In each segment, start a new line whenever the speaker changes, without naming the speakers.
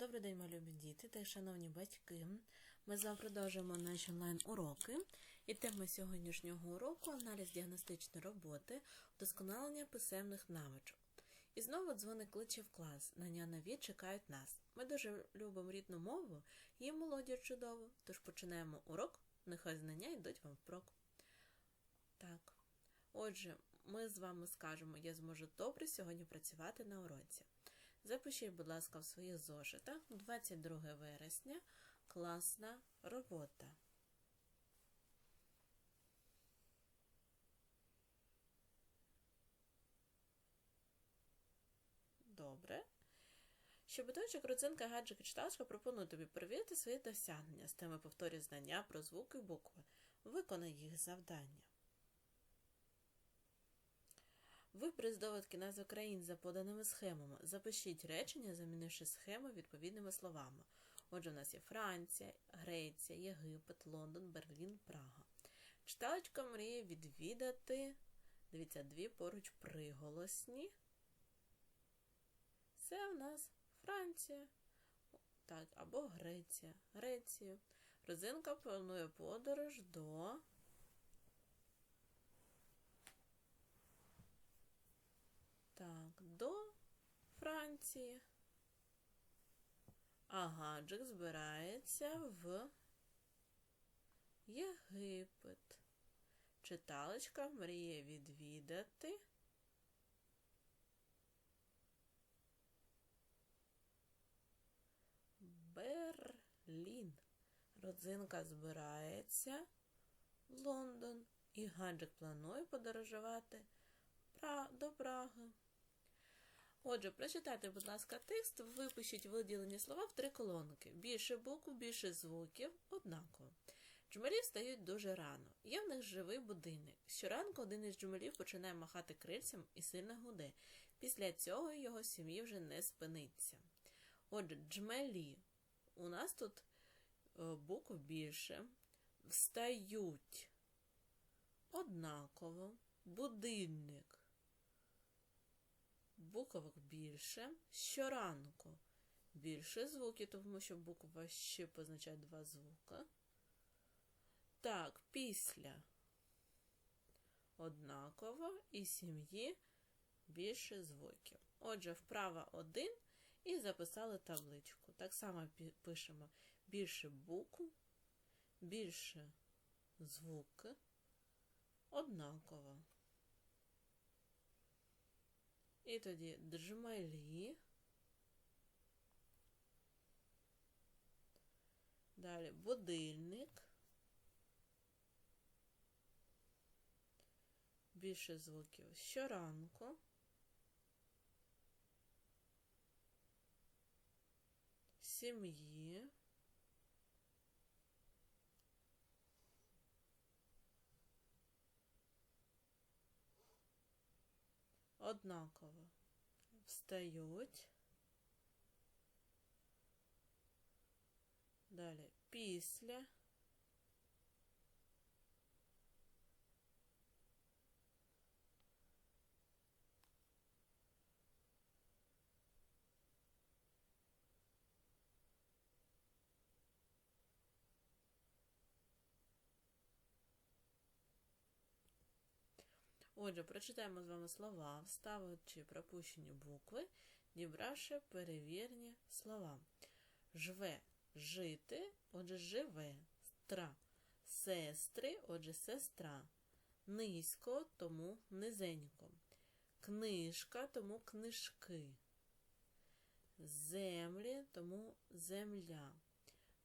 Добрий день, мої любі діти та шановні батьки. Ми з вами продовжуємо наші онлайн-уроки. І тема сьогоднішнього уроку аналіз діагностичної роботи, вдосконалення писемних навичок. І знову дзвоник кличе в клас. Нання нові чекають нас. Ми дуже любимо рідну мову і молоді чудово. Тож починаємо урок. Нехай знання йдуть вам впрок. Так. Отже, ми з вами скажемо, я зможу добре сьогодні працювати на уроці. Запишіть, будь ласка, в своїх зошитах 22 вересня класна робота. Добре. Щебеточок, родзинка, гаджик і читалочка пропоную тобі перевірити свої досягнення з теми повторюй знання про звуки і букви. Виконай їх завдання. Вибери з довідки назви країн за поданими схемами. Запишіть речення, замінивши схеми відповідними словами. Отже, у нас є Франція, Греція, Єгипет, Лондон, Берлін, Прага. Читалочка мріє відвідати. Дивіться, дві поруч приголосні. Це у нас Франція. Так, або Греція. Грецію. Розинка планує подорож до. Так, до Франції. А гаджик збирається в Єгипет. Читалочка мріє відвідати. Берлін. Родзинка збирається в Лондон. І гаджик планує подорожувати до Праги. Отже, прочитайте, будь ласка, текст, випишіть виділені слова в три колонки. Більше букв, більше звуків, однаково. Джмелі встають дуже рано. Є в них живий будинок. Щоранку один із джмелів починає махати крильцем і сильно гуде. Після цього його сім'ї вже не спиниться. Отже, джмелі. У нас тут букв більше. Встають однаково. Будильник. Буквок більше. Щоранку більше звуків, тому що буква ще позначає два звука. Так, після однаково і сім'ї більше звуків. Отже, вправа 1 і записали табличку. Так само пишемо більше букв, більше звуки, однаково. І тоді джмелі. Далі будильник. Більше звуків щоранку. Сім'ї. Однаково встають. Далі після. Отже, прочитаємо з вами слова, вставивши пропущені букви, дібравши перевірні слова. Жве жити, отже, живе, стра, сестри, отже, сестра, низько, тому низенько, книжка, тому книжки, землі, тому земля,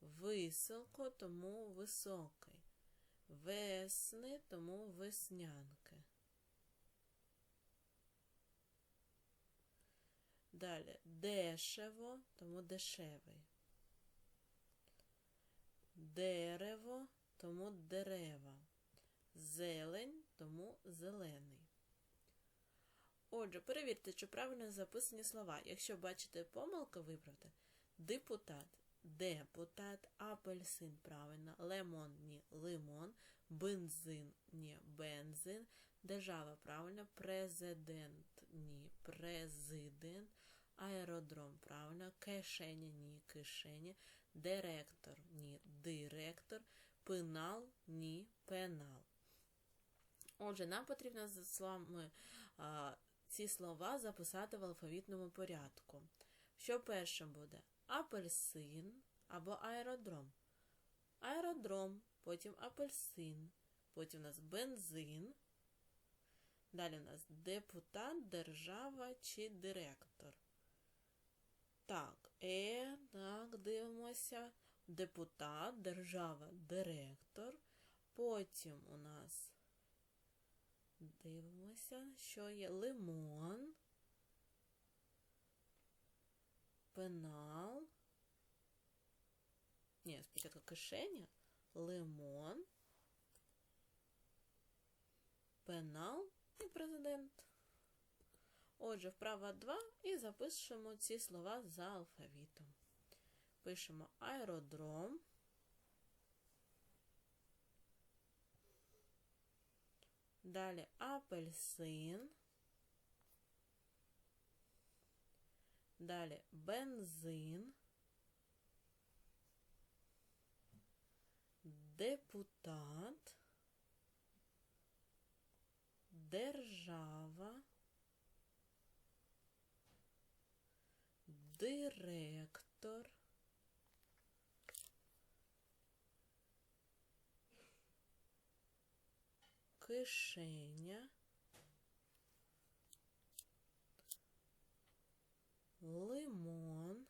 високо, тому високий, весни, тому веснянки. Далі дешево, тому дешевий. Дерево, тому дерева. Зелень, тому зелений. Отже, перевірте, чи правильно записані слова. Якщо бачите помилки, виправте. Депутат, депутат, апельсин правильно, лемон ні, лимон, бензин ні, бензин, держава правильно, президент ні, президент, Аеродром, правильно. Кишеня, ні, кишеня. Директор, ні, директор. Пенал, ні, пенал. Отже, нам потрібно з вами а, ці слова записати в алфавітному порядку. Що першим буде? Апельсин або аеродром. Аеродром, потім апельсин, потім у нас бензин. Далі у нас депутат, держава чи директор. Так, е, так, дивимося. Депутат, держава, директор. Потім у нас дивимося, що є лимон, пенал. Ні, спочатку кишеня, лимон, пенал і президент. Отже, вправа 2 і запишемо ці слова за алфавітом. Пишемо аеродром. Далі апельсин. Далі бензин. Депутат. Держава. Директор. Кишеня. Лимон.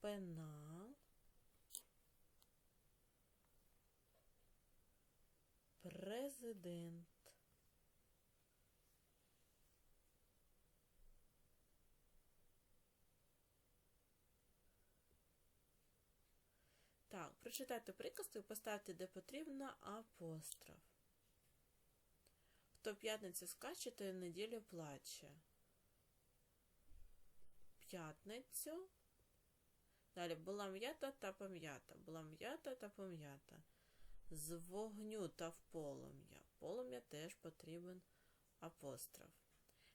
Пенал. Президент. Так, прочитайте приказку і поставте, де потрібно, апостроф. Хто п'ятницю скаче, то й неділю плаче. П'ятницю. Далі була м'ята та пом'ята. Була м'ята та пом'ята. З вогню та в полум'я. Полум'я теж потрібен апостроф.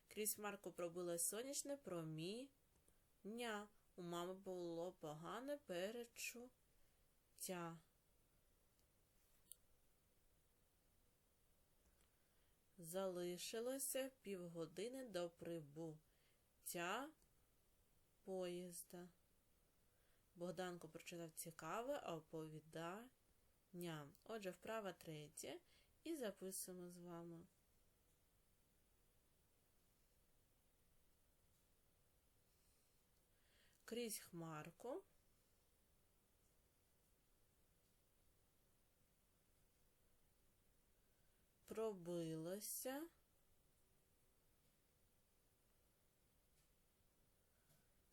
Крізь марку пробило сонячне проміння. У мами було погане перечуття. Залишилося півгодини до прибуття поїзда. Богданко прочитав цікаве оповідання. Отже, вправа третя. І записуємо з вами. Крізь хмарку. Пробилося.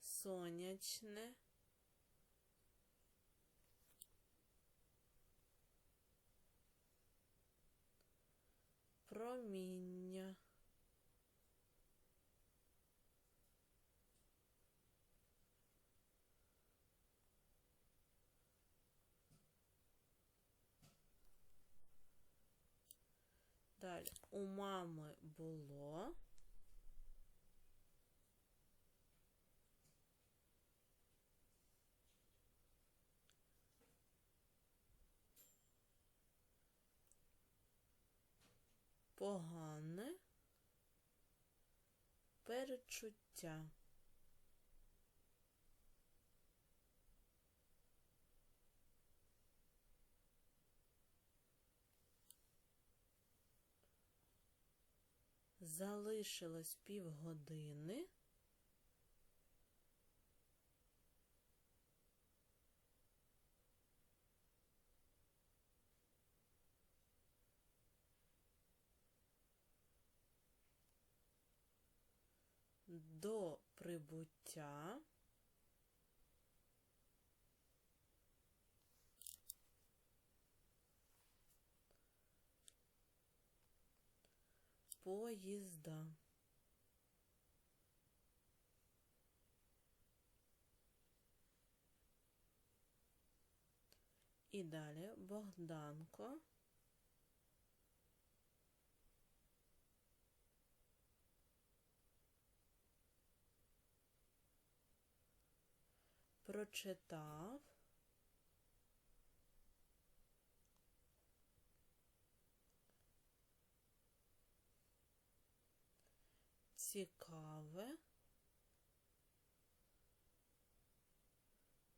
Сонячне. Проміння. Далі у мами було. Погане перечуття. Залишилось півгодини. До прибуття поїзда. І далі Богданко. Прочитав. Цікаве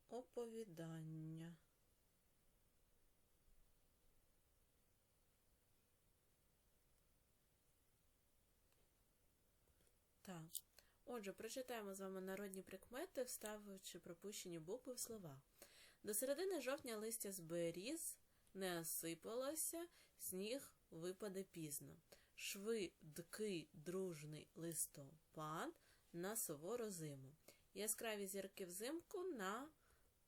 оповідання. Так. Отже, прочитаємо з вами народні прикмети, вставивши пропущені букви в слова. До середини жовтня листя з беріз не осипалося, сніг випаде пізно. Швидкий дружний листопад на сувору зиму. Яскраві зірки взимку на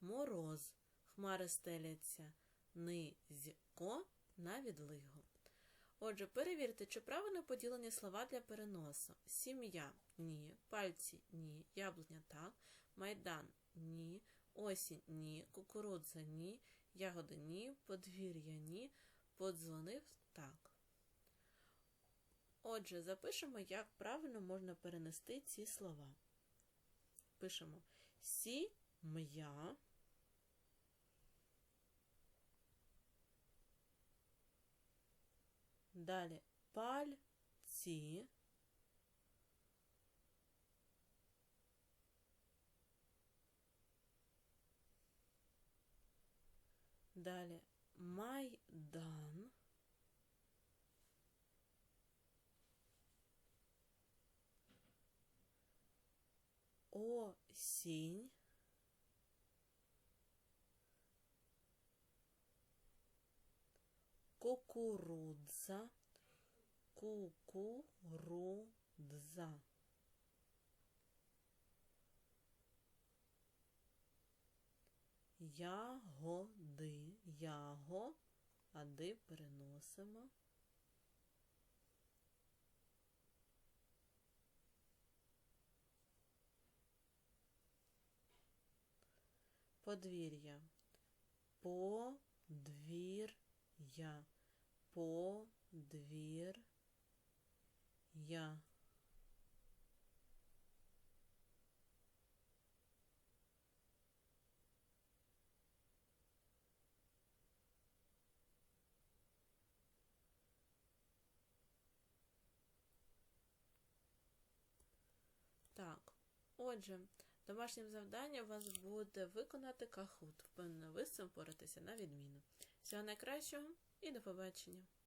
мороз. Хмари стеляться низько на відлигу. Отже, перевірте, чи правильно поділені слова для переносу. Сім'я ні, пальці ні, яблуня так, майдан ні, осінь ні, кукурудза ні, ягоди ні, подвір'я ні, подзвонив так. Отже, запишемо, як правильно можна перенести ці слова. Пишемо сім'я. Далі пальці. Далі майдан. Осінь. Кукурудза. Кукурудза. Ягоди. Ягоди переносимо. Подвір'я. Подвір'я. Подвір'я. Так, отже, домашнім завданням вас буде виконати кахут. Впевнено, ви з цим поратися на відміну. Всього найкращого і до побачення!